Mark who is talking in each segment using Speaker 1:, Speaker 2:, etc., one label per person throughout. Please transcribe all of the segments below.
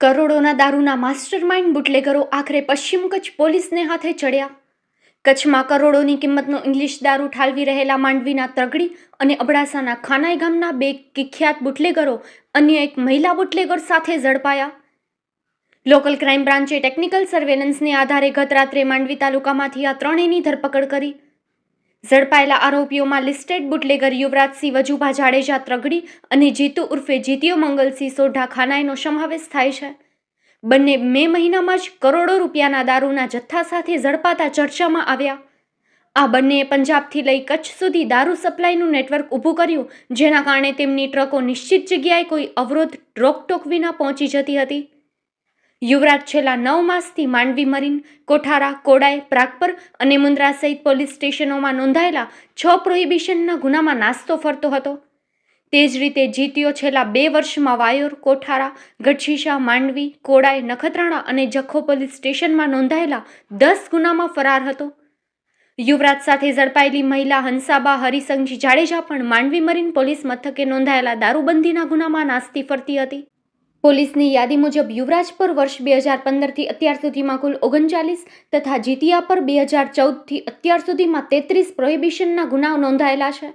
Speaker 1: કરોડોના દારૂના માસ્ટરમાઇન્ડ બુટલેગરો આખરે પશ્ચિમ કચ્છ પોલીસને હાથે ચડ્યા. કચ્છમાં કરોડોની કિંમતનો ઇંગ્લિશ દારૂ ઠાલવી રહેલા માંડવીના તગડી અને અબડાસાના ખાનાઈ ગામના બે કિખ્યાત બુટલેગરો અન્ય એક મહિલા બુટલેગર સાથે ઝડપાયા. લોકલ ક્રાઇમ બ્રાન્ચે ટેકનિકલ સર્વેલન્સને આધારે ગત રાત્રે માંડવી તાલુકામાંથી આ ત્રણેયની ધરપકડ કરી. ઝડપાયેલા આરોપીઓમાં લિસ્ટેડ બુટલેગર યુવરાજસિંહ, વજુભા જાડેજા, ત્રગડી અને જીતુ ઉર્ફે જીતિયો મંગલસિંહ સોઢા ખાનાઈનો સમાવેશ થાય છે. બંને મે મહિનામાં જ કરોડો રૂપિયાના દારૂના જથ્થા સાથે ઝડપાતા ચર્ચામાં આવ્યા. આ બંનેએ પંજાબથી લઈ કચ્છ સુધી દારૂ સપ્લાયનું નેટવર્ક ઊભું કર્યું, જેના કારણે તેમની ટ્રકો નિશ્ચિત જગ્યાએ કોઈ અવરોધ રોકટોક વિના પહોંચી જતી હતી. યુવરાજ છેલ્લા નવ માસથી માંડવી મરીન, કોઠારા, કોડાઈ, પ્રાગપર અને મુન્દ્રા સહિત પોલીસ સ્ટેશનોમાં નોંધાયેલા છ પ્રોહિબિશનના ગુનામાં નાસ્તો ફરતો હતો. તે જ રીતે જીતીઓ છેલ્લા બે વર્ષમાં વાયોર, કોઠારા, ગઢશીશા, માંડવી, કોડાઈ, નખત્રાણા અને જખો પોલીસ સ્ટેશનમાં નોંધાયેલા દસ ગુનામાં ફરાર હતો. યુવરાજ સાથે ઝડપાયેલી મહિલા હંસાબા હરિસંઘજી જાડેજા પણ માંડવી મરીન પોલીસ મથકે નોંધાયેલા દારૂબંધીના ગુનામાં નાસ્તી ફરતી હતી. પોલીસની યાદી મુજબ યુવરાજ પર વર્ષ બે હજાર પંદરથી અત્યાર સુધીમાં કુલ ઓગણચાલીસ તથા જીતિયા પર બે હજાર ચૌદથી અત્યાર સુધીમાં તેત્રીસ પ્રોહિબિશનના ગુનાઓ નોંધાયેલા છે.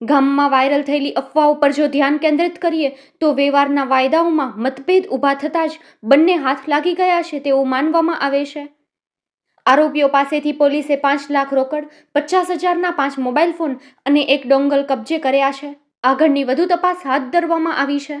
Speaker 1: ગામમાં વાયરલ થયેલી અફવાઓ પર જો ધ્યાન કેન્દ્રિત કરીએ, તો વ્યવહારના વાયદાઓમાં મતભેદ ઊભા થતાં જ બંને હાથ લાગી ગયા છે તેવું માનવામાં આવે છે. આરોપીઓ પાસેથી પોલીસે પાંચ લાખ રોકડ, પચાસ હજારના પાંચ મોબાઈલ ફોન અને એક ડોંગલ કબજે કર્યા છે. આગળની વધુ તપાસ હાથ ધરવામાં આવી છે.